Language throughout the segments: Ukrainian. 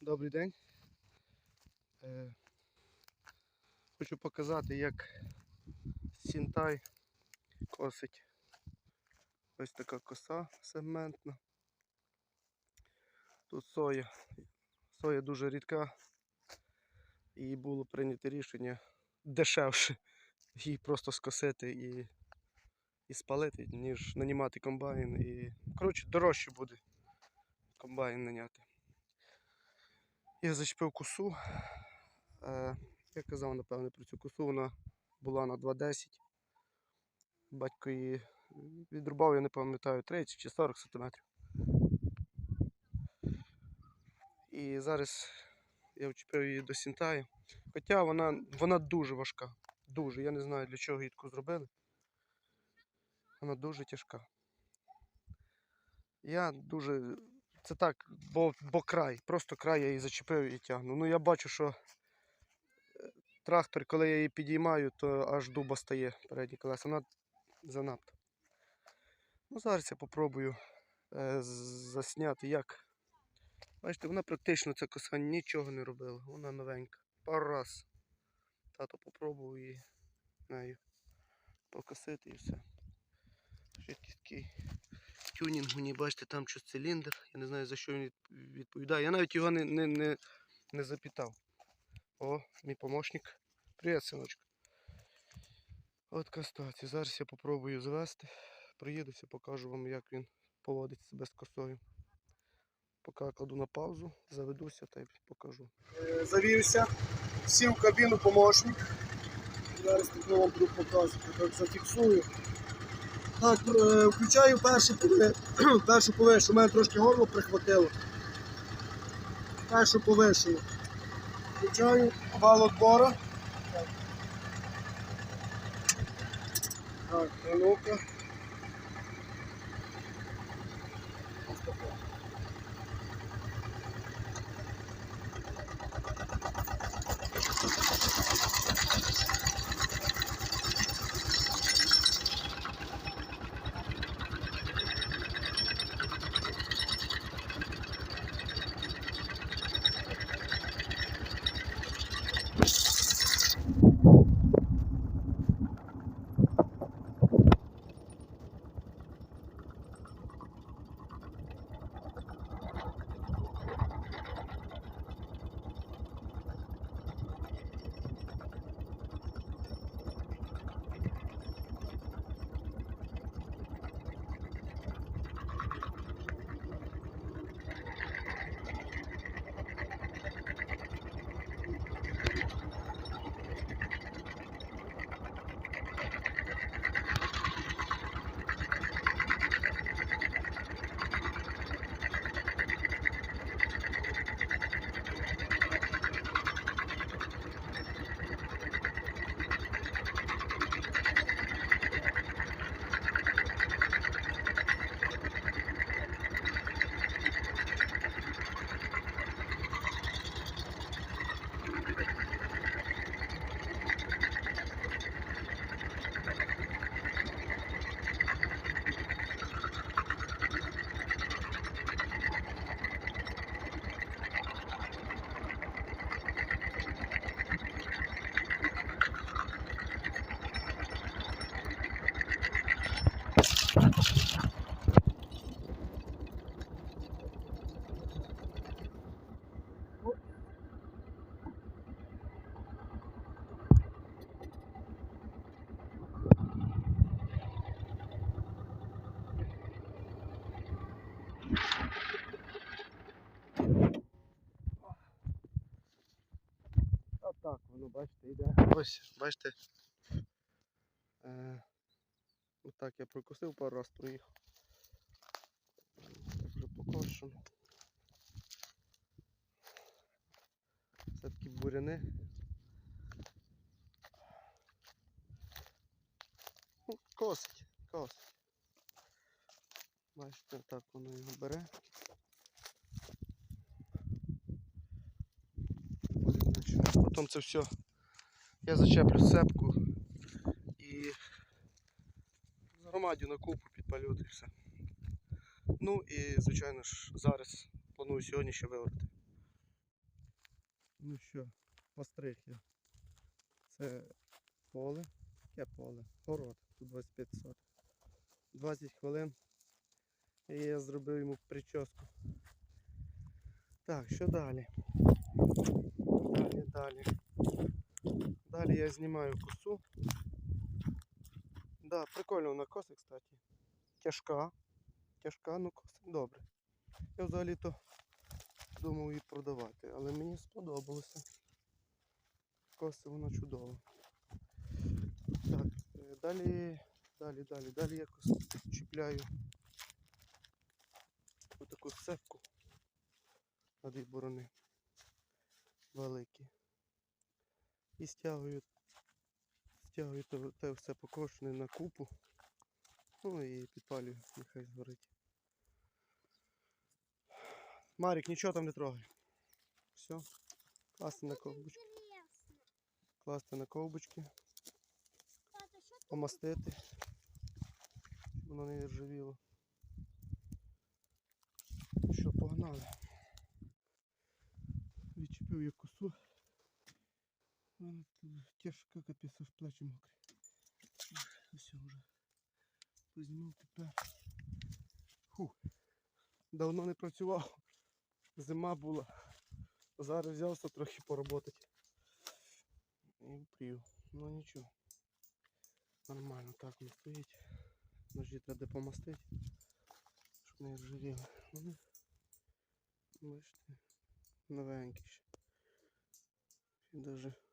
добрий день. Е, хочу показати, як сінтай косить. Ось така коса сегментна. Тут соя. Соя дуже рідка. І було прийнято рішення дешевше її просто скосити і, і спалити, ніж нанімати комбайн. І... Коротше, дорожче буде комбайн наняти. Я зачепив косу. Е, я казав, напевне, про цю косу, вона була на 2,10. Батько її відрубав, я не пам'ятаю, 30 чи 40 см. І зараз я вчепив її до сінтаю. Хоча вона, вона дуже важка. Дуже. Я не знаю для чого її таку зробили. Вона дуже тяжка. Я дуже. Це так, бо, бо край. Просто край я її зачепив і тягну. Ну я бачу, що е, трактор, коли я її підіймаю, то аж дуба стає передні колеса. Вона занадто. Ну, зараз я попробую е, засняти, як. Бачите, вона практично ця коса нічого не робила. Вона новенька. Пару раз. Тато попробував її нею покосити і все. Швидкість такий тюнінг у бачите, там щось циліндр. Я не знаю за що він відповідає. Я навіть його не, не, не, не запитав. О, мій помощник. Привіт, синочку. От така ситуація. Зараз я попробую завести. Приїдуся, покажу вам, як він поводить себе з косою. Поки кладу на паузу, заведуся та й покажу. завівся, сів в кабіну помощник. Зараз тут вам буду показувати, так зафіксую. Так, е, включаю першу пове- першу повишу, у мене трошки горло прихватило. Першу повишену. Включаю вал отбора. Так, а ну-ка. Ось, бачите. Е, отак я прокусив пару раз проїхав. Вже покошено. Це такі буряни. Ну, косить, косить. Бачите, так воно його бере. Потім це все. Я зачеплю цепку і громадю на купу підпалю й все. Ну і звичайно ж зараз планую сьогодні ще вилити. Ну що, постриг я. Це поле. Яке поле? Город. Тут 25 соток. 20 хвилин. І я зробив йому прическу. Так, що. Далі я знімаю косу. Да, прикольно вона коса, кстати. Тяжка. Тяжка, ну коса добре. Я взагалі-то думав її продавати, але мені сподобалося. Коси вона чудова. Так, е, далі, далі, далі, далі якось чіпляю отаку сепку на дві борони великі. І стягую, стягую те, те все покошене на купу. Ну і підпалюю, нехай згорить. Марік, нічого там не трогай. Все. Класти на ковбочки. Класти на ковбочки, помастити. Воно не ржавіло. Що, погнали. Відчепив я косу. Тут тяжка капець, аж плечі мокрі. Все вже. Познімав тепер. Фух. Давно не працював. Зима була. Зараз взявся трохи поработати. І впрів. Ну нічого. Нормально так не стоїть. Ножі треба помастити, щоб не ржавіли. Вони, бачите, новенькі ще. І навіть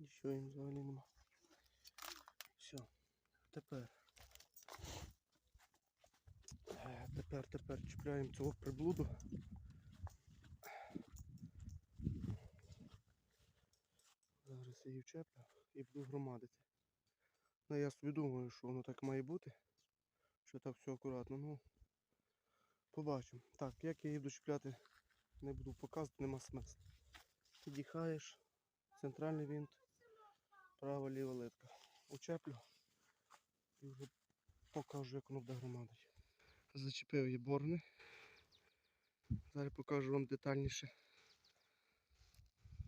нічого їм взагалі нема. Все, тепер. Е, Тепер, тепер чіпляємо цього приблуду. Зараз її вчеплю і буду громадити. Ну я собі думаю, що воно так має бути. Що так все акуратно. Ну побачимо. Так, як я її буду чіпляти, не буду показувати, нема смислу. Під'їхаєш, центральний винт, права ліва литка. Учеплю і вже покажу, як воно буде громадити. Зачепив я борни. Зараз покажу вам детальніше.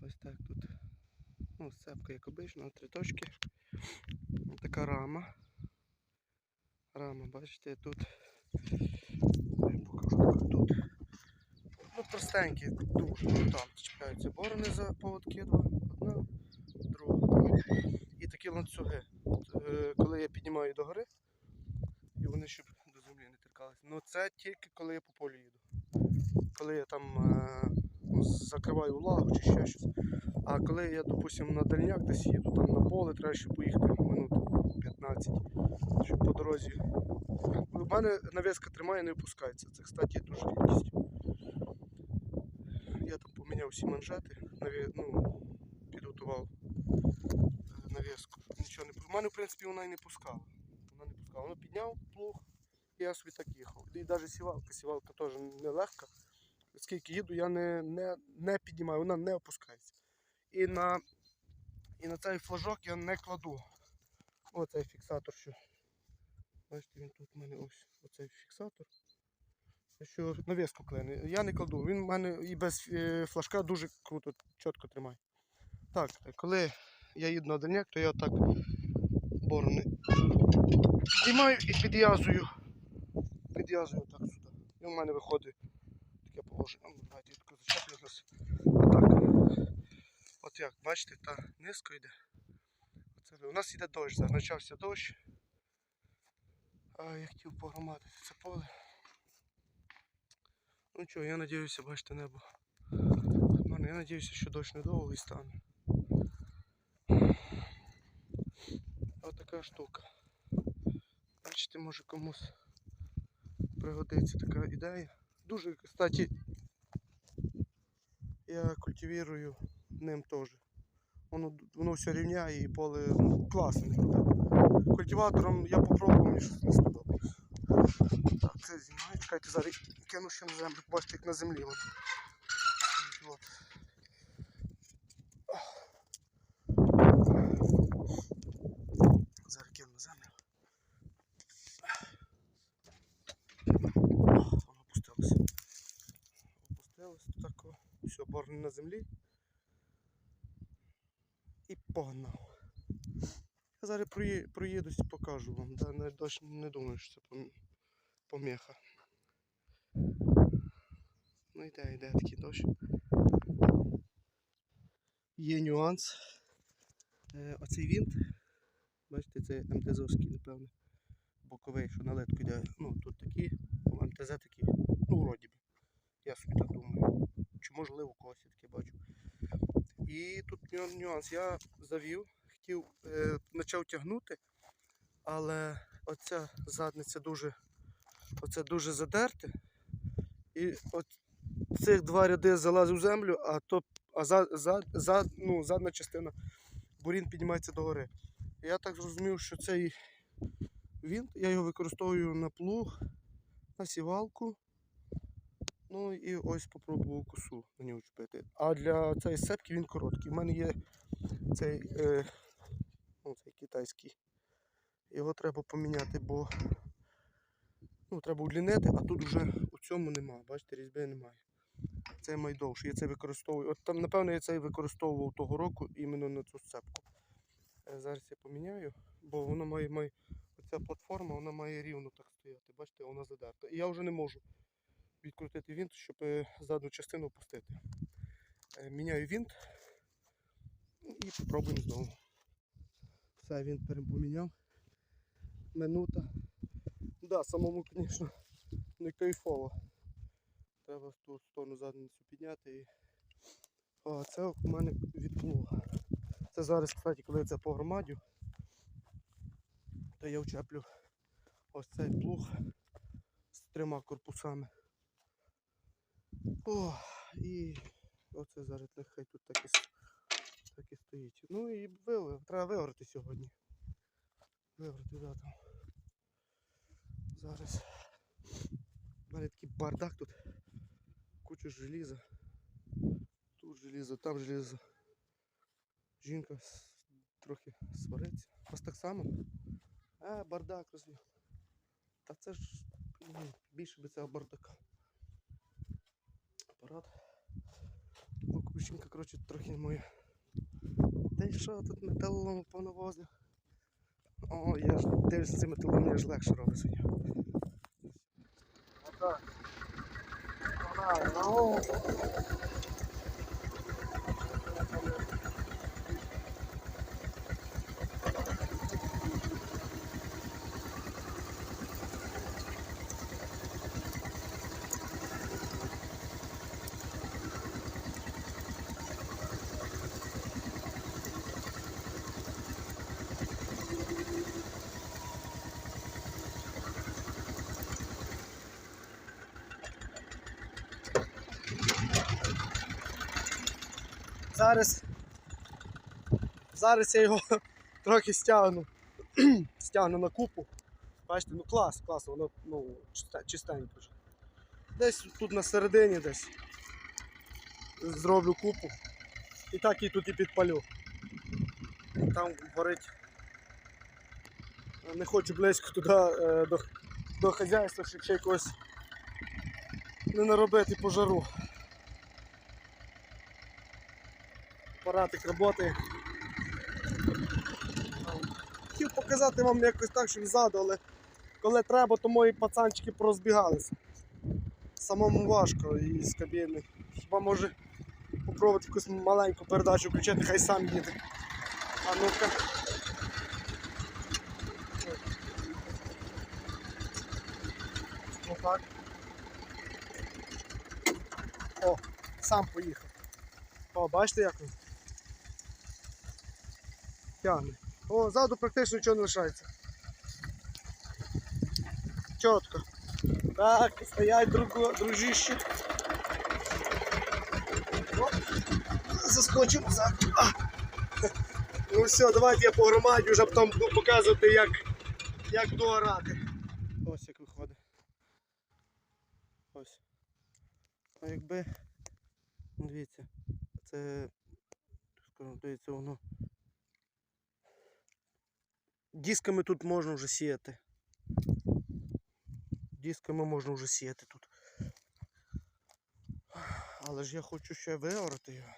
Ось так тут. Ну, сцепка як обично, три точки. Така рама. Рама, бачите, тут. Я покажу тут. Ну, простенькі, дуже. Там чіпляються борони за поводки два. І такі ланцюги. Е, коли я піднімаю до гори, і вони щоб до землі не торкалися. Ну це тільки коли я по полю їду. Коли я там ну, закриваю влагу чи ще щось. А коли я, допустим, на дальняк десь їду, там на поле, треба ще поїхати минут 15, щоб по дорозі. У мене нав'язка тримає, не опускається. Це, кстати, дуже рідкість. Я там поміняв всі манжети, ну, е. Нічого не У мене, в принципі, вона і не пускала. Вона не пускала. Воно підняв плуг, і я собі так їхав. І навіть сівалка, сівалка теж нелегка. Скільки їду, я не, не, не піднімаю, вона не опускається. І на, і на цей флажок я не кладу. Оцей фіксатор, що. Бачите, він тут у мене ось оцей фіксатор. Що навіску клеїне. Я не кладу. Він у мене і без е, флажка дуже круто, чітко тримає. Так, коли я їду на дальняк, то я так борони знімаю і підв'язую. Підв'язую так сюди. І в мене виходить таке положення. Ну, давайте я зараз. Отак. От як, бачите, та низько йде. Оце, у нас йде дощ, зараз почався дощ. А я хотів погромадити це поле. Ну чого, я надіюся, бачите, небо. Я надіюся, що дощ недовгий стане. Ось така штука. Бачите, може комусь пригодиться така ідея. Дуже, кстати, я культивірую ним теж. Воно, воно все рівняє і поле ну, класне. Культиватором я попробував, мені щось не сподобалось. Так, це знімаю. Чекайте, зараз кину ще на землю. Бачите, як на землі. От. Зараз кину на землю. Воно опустилося. Опустилося тако. Все, борни на землі. І погнав. Я зараз проїдусь і покажу вам. Да, не, не думаю, що це пом- поміха. Ну йде, йде такий дощ. Є нюанс. Е, оцей вінт, бачите, це МТЗовський, напевно, боковий, що на ледку йде. Ну, тут такі, МТЗ такі, ну, вроді би. Я собі так думаю. Чи можливо у когось таке бачу. І тут нюанс. Я завів, хотів, е, почав тягнути, але оця задниця дуже, оце дуже задерте. І от цих два ряди залазив в землю, а то а за, за, за, ну, задня частина бурін піднімається догори. І я так зрозумів, що цей вінт, я його використовую на плуг, на сівалку. Ну і ось попробував косу на нього чіпити. А для цієї сепки він короткий. У мене є цей, е, ну, цей китайський. Його треба поміняти, бо ну, треба удлінити, а тут вже у цьому немає. Бачите, різьби немає. Цей майдовший. Я цей використовую. От там, напевно, я цей використовував того року іменно на цю сцепку. Е, Зараз я поміняю, бо воно має, має оця платформа, вона має рівно так стояти. Бачите, вона задерта. І я вже не можу відкрутити вінт, щоб е, задню частину опустити. Е, Міняю вінт і спробуємо знову. Все, вінт перепоміняв. Минута. Да, самому, звісно, не кайфово. Треба в ту сторону задницю підняти і. О, це у мене від плуга. Це зараз, кстати, коли це погромадю, то я вчеплю ось цей плуг з трьома корпусами. О, і оце зараз нехай тут так і, так і стоїть. Ну і вили, треба виграти сьогодні. Виграти, да, там. Зараз. Мене такий бардак тут. Куча желіза. Тут желізо, там желізо. Жінка трохи свариться. У так само? А, бардак розвів. Та це ж більше би цього бардака. Апарат. Жінка, коротше, трохи моя. Та й що тут металолом понавозив? О, я ж дивлюся, цим металом, я ж легше робить сьогодні. Отак. Вона, Зараз. Зараз я його трохи стягну. стягну на купу. Бачите, ну клас, клас, воно ну, чистенько. Десь тут на середині десь зроблю купу. І так і тут і підпалю. Там горить. Не хочу близько туди е, до, до хазяйства, щоб ще якогось не наробити пожару. Апаратик роботи. Хотів показати вам якось так, щоб ззаду, але коли треба, то мої пацанчики порозбігалися. Самому важко і з кабіни. Хіба може попробувати якусь маленьку передачу включити, хай сам їде. А ну-ка. Отак. О, сам поїхав. О, бачите як він? Тягне. О, ззаду практично нічого не лишається. Чітко. Так, стоять друг, дружище. О, заскочив назад. Ну все, давайте я по громаді вже потім буду показувати, як, як доорати. Ось як виходить. Ось. А якби. Дивіться, це. Скажімо, дивіться, воно. Дисками тут можна вже сіяти. Дисками можна вже сіяти тут. Але ж я хочу ще виорати його.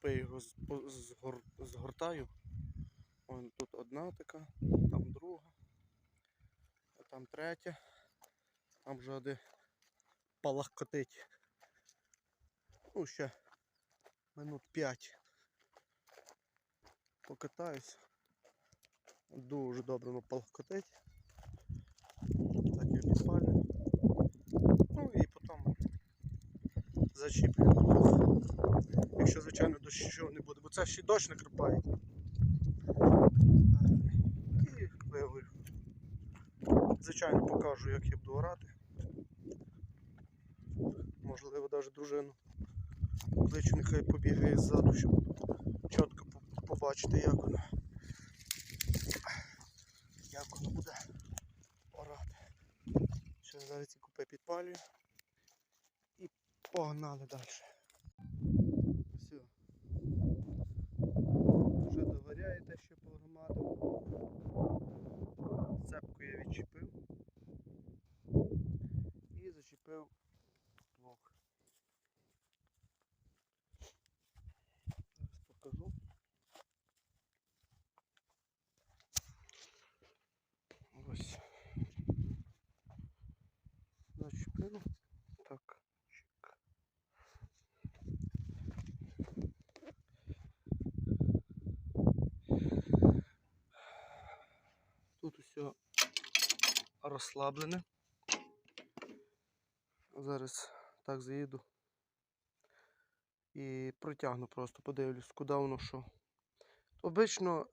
стовпи його згор- згортаю. Вон тут одна така, там друга, а там третя. Там вже один палахкотить. Ну, ще минут 5 покатаюсь. Дуже добре воно палахкотить. Так я підпалю. Ну і потім зачіплю. Якщо, звичайно, дощу не буде, бо це ще й дощ накрапає. І виговорю. Звичайно, покажу, як я буду орати. Можливо, навіть дружину кличу, нехай побігає ззаду, щоб чітко побачити, як воно. Як воно буде орати. Ще зараз ці купи підпалюю. І погнали далі. Все. Вже догоряє те, що погромадив. Цепку я відчепив. І зачепив блок. Зараз покажу. Ось. Зачепив. Так. чик. Усе розслаблене. Зараз так заїду і протягну просто, подивлюсь, куди воно що. Обично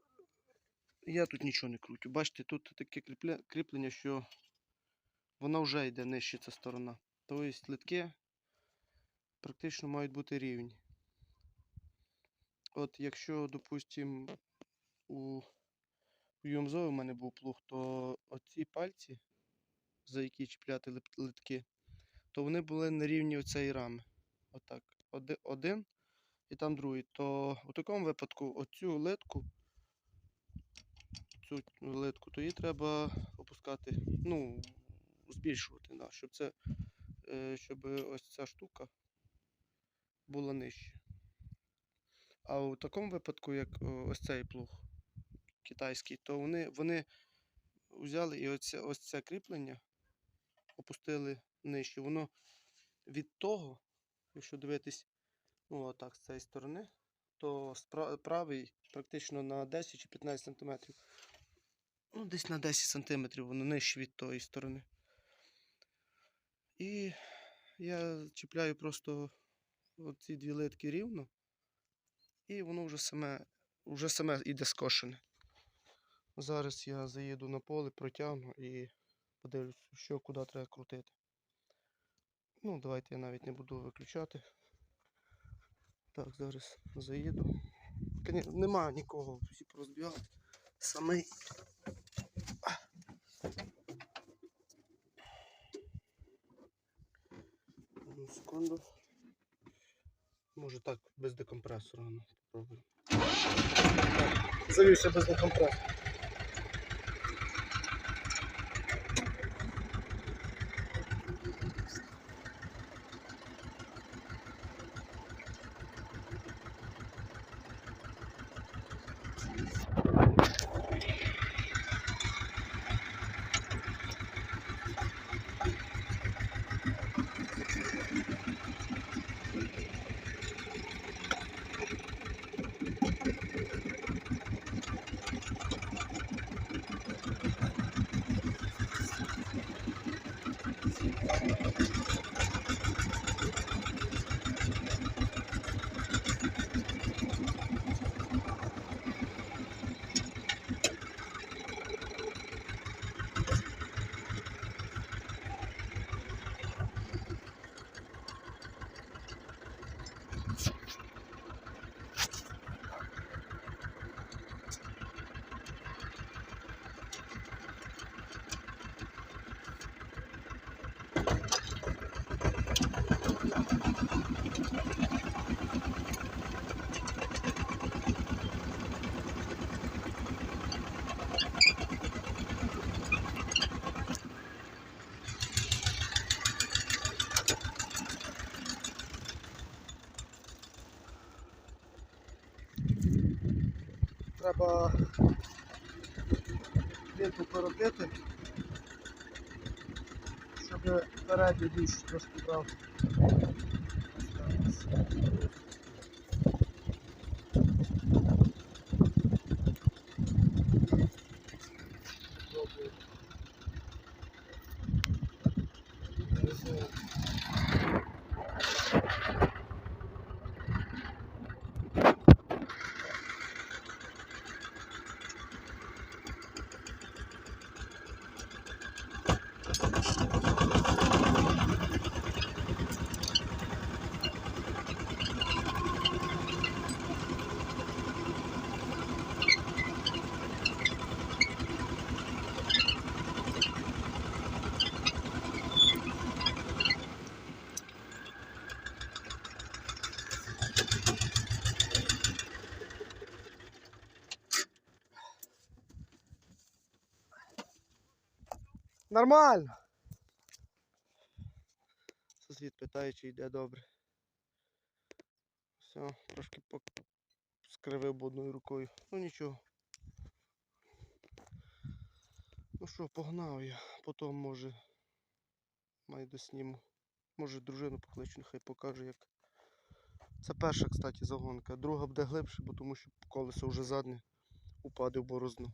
я тут нічого не крутю. Бачите, тут таке кріплення, що вона вже йде нижче ця сторона. Тобто литки практично мають бути рівні. От якщо, допустимо, у Юмзо у мене був плуг, то оці пальці, за які чіпляти литки, то вони були на рівні оцеї рами. Отак. Оди- Один і там другий. То у такому випадку оцю литку, цю литку, то її треба опускати, ну, збільшувати, да, щоб це, е, щоб ось ця штука була нижче. А у такому випадку, як ось цей плуг китайський, то вони, вони взяли і оце, ось це кріплення опустили нижче. Воно від того, якщо дивитись, ну отак з цієї сторони, то правий практично на 10 чи 15 сантиметрів. Ну, десь на 10 сантиметрів воно нижче від тої сторони. І я чіпляю просто оці дві литки рівно, і воно вже саме, вже саме іде скошене. Зараз я заїду на поле, протягну і подивлюсь, що куди треба крутити. Ну, давайте я навіть не буду виключати. Так, зараз заїду. Нема нікого, всі порозбігали. Самий. Одну секунду. Може так, без декомпресора. Ну. Завівся без декомпресора. Треба лінту коротити, щоб передній більше трошки брав. Пробую. Нормально. Сусід питає, чи йде добре. Все, трошки скривив одною рукою. Ну нічого. Ну що, погнав я. Потім може маю досніму. Може дружину покличу, нехай покаже як. Це перша, кстати, загонка. Друга буде глибше, бо тому що колесо вже заднє упаде в борозну.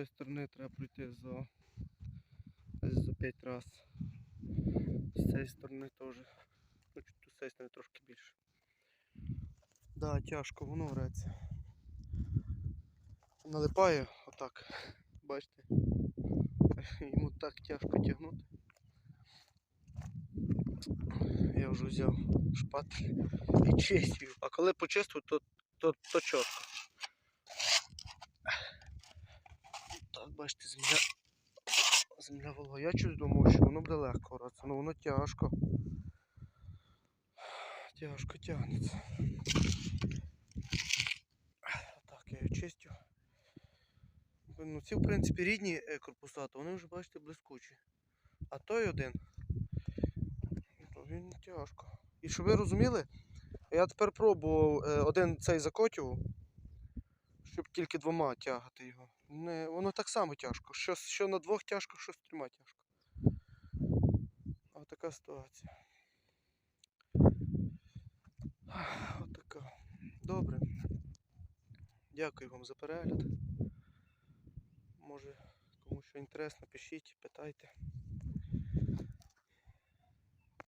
тої сторони треба пройти за, за 5 раз. З цієї сторони теж. Ну, з цієї сторони трошки більше. Да, тяжко, воно вреться. Налипає отак. Бачите? Йому так тяжко тягнути. Я вже взяв шпатель і чистив. А коли почистив, то, то, то чітко. Так, бачите, земля. Земля волога. Я щось думав, що воно буде легко гратися, але воно тяжко. Тяжко тягнеться. Так, я її чистю. Ну, ці, в принципі, рідні е, корпуса, то вони вже, бачите, блискучі. А той один. То він тяжко. І щоб ви розуміли, я тепер пробував е, один цей закотював, щоб тільки двома тягати його. Не, воно так само тяжко. Що, що на двох тяжко, що з трьома тяжко. Ось така ситуація. Отака. Добре. Дякую вам за перегляд. Може, кому що інтересно, пишіть, питайте.